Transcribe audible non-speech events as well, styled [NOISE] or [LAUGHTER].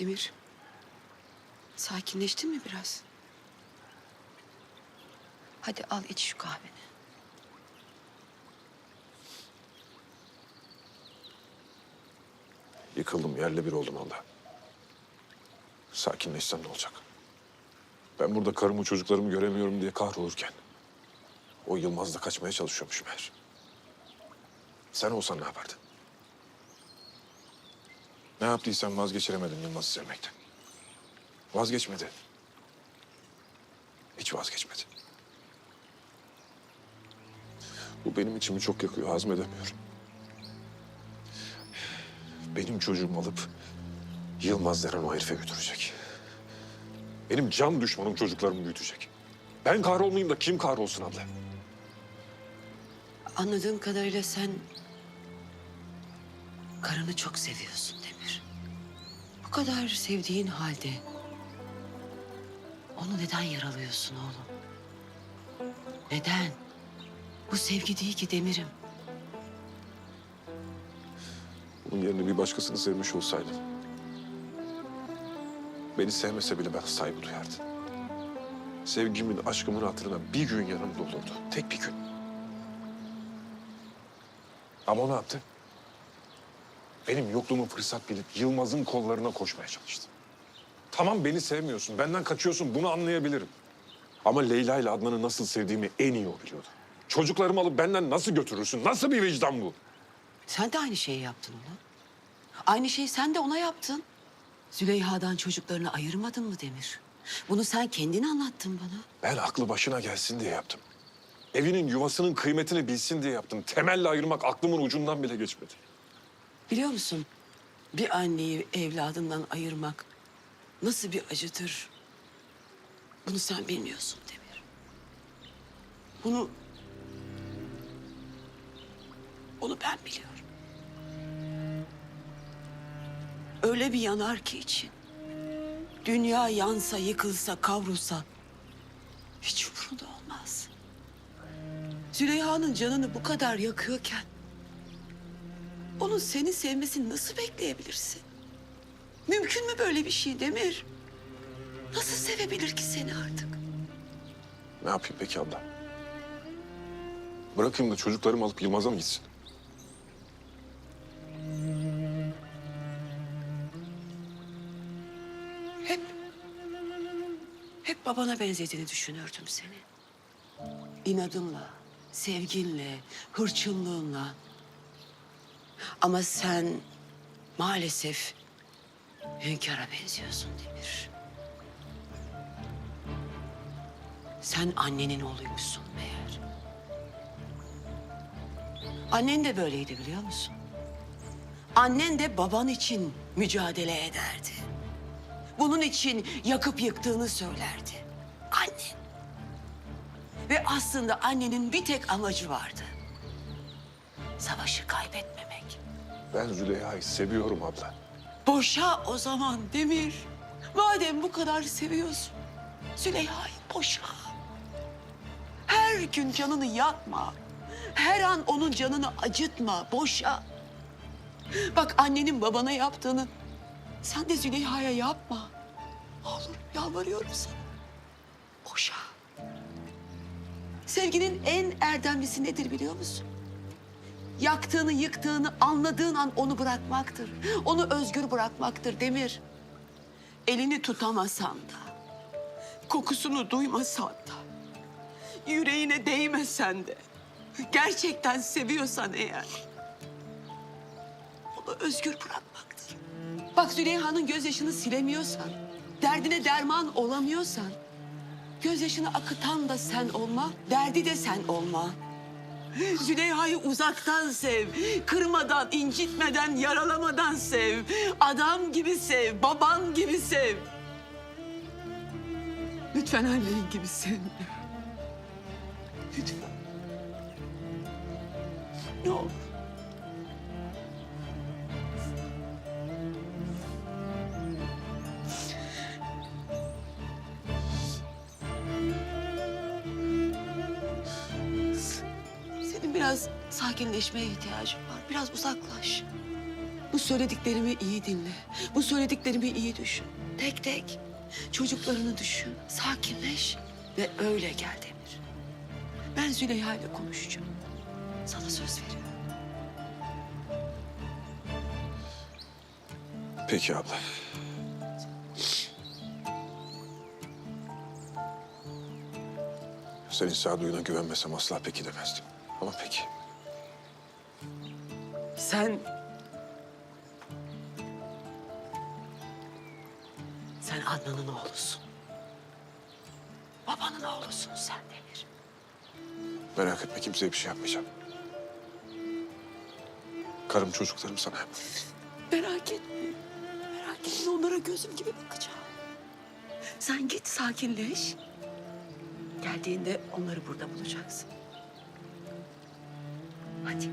Demir. Sakinleştin mi biraz? Hadi al iç şu kahveni. Yıkıldım, yerle bir oldum Allah. Sakinleşsem ne olacak? Ben burada karımı çocuklarımı göremiyorum diye kahrolurken... ...o Yılmaz da kaçmaya çalışıyormuş meğer. Sen olsan ne yapardın? Ne yaptıysan vazgeçiremedin Yılmaz'ı sevmekten. Vazgeçmedi. Hiç vazgeçmedi. Bu benim içimi çok yakıyor, hazmedemiyorum. Benim çocuğumu alıp Yılmaz denen o herife götürecek. Benim can düşmanım çocuklarımı büyütecek. Ben kahrolmayayım da kim kahrolsun abla? Anladığım kadarıyla sen... ...karını çok seviyorsun Demir. Bu kadar sevdiğin halde... ...onu neden yaralıyorsun oğlum? Neden? Bu sevgi değil ki Demir'im. Bunun yerine bir başkasını sevmiş olsaydım. Beni sevmese bile ben saygı duyardım. Sevgimin, aşkımın hatırına bir gün yanımda olurdu. Tek bir gün. Ama o ne yaptı? Benim yokluğumu fırsat bilip Yılmaz'ın kollarına koşmaya çalıştı. Tamam beni sevmiyorsun, benden kaçıyorsun bunu anlayabilirim. Ama Leyla ile Adnan'ı nasıl sevdiğimi en iyi o biliyordu. Çocuklarımı alıp benden nasıl götürürsün? Nasıl bir vicdan bu? Sen de aynı şeyi yaptın ona. Aynı şeyi sen de ona yaptın. Züleyha'dan çocuklarını ayırmadın mı Demir? Bunu sen kendin anlattın bana. Ben aklı başına gelsin diye yaptım. Evinin yuvasının kıymetini bilsin diye yaptım. Temelle ayırmak aklımın ucundan bile geçmedi. Biliyor musun? Bir anneyi evladından ayırmak nasıl bir acıdır? Bunu sen bilmiyorsun Demir. Bunu... Onu ben biliyorum. Öyle bir yanar ki için. Dünya yansa, yıkılsa, kavrulsa hiç umurunda olmaz. Züleyha'nın canını bu kadar yakıyorken onun seni sevmesini nasıl bekleyebilirsin? Mümkün mü böyle bir şey Demir? Nasıl sevebilir ki seni artık? Ne yapayım peki abla? Bırakayım da çocuklarımı alıp Yılmaz'a mı gitsin? Hep, hep babana benzediğini düşünürdüm seni. İnadınla, sevginle, hırçınlığınla. Ama sen maalesef hünkâra benziyorsun Demir. Sen annenin oğluymuşsun meğer. Annen de böyleydi biliyor musun? Annen de baban için mücadele ederdi. Bunun için yakıp yıktığını söylerdi. Annen. Ve aslında annenin bir tek amacı vardı. Savaşı kaybetmemek. Ben Züleyha'yı seviyorum abla. Boşa o zaman Demir. Madem bu kadar seviyorsun. Züleyha'yı boşa. Her gün canını yakma. Her an onun canını acıtma. Boşa. Bak annenin babana yaptığını sen de Züleyha'ya yapma. Olur yalvarıyorum sana. Boşa. Sevginin en erdemlisi nedir biliyor musun? Yaktığını, yıktığını anladığın an onu bırakmaktır. Onu özgür bırakmaktır Demir. Elini tutamasan da, kokusunu duymasan da, yüreğine değmesen de, gerçekten seviyorsan eğer, onu özgür bırakmaktır. Bak Züleyha'nın gözyaşını silemiyorsan, derdine derman olamıyorsan, gözyaşını akıtan da sen olma, derdi de sen olma. [LAUGHS] Züleyha'yı uzaktan sev. Kırmadan, incitmeden, yaralamadan sev. Adam gibi sev, baban gibi sev. Lütfen annen gibi sevme. Lütfen. Ne olur. Biraz sakinleşmeye ihtiyacın var. Biraz uzaklaş. Bu söylediklerimi iyi dinle. Bu söylediklerimi iyi düşün. Tek tek çocuklarını düşün. Sakinleş ve öyle gel Demir. Ben Züleyha ile konuşacağım. Sana söz veriyorum. Peki abla. Senin sağduyuna güvenmesem asla peki demezdim. Ama peki. Sen... Sen Adnan'ın oğlusun. Babanın oğlusun sen Demir. Merak etme kimseye bir şey yapmayacağım. Karım çocuklarım sana emanet. Merak etme. Merak etme onlara gözüm gibi bakacağım. Sen git sakinleş. Geldiğinde onları burada bulacaksın. Hadi.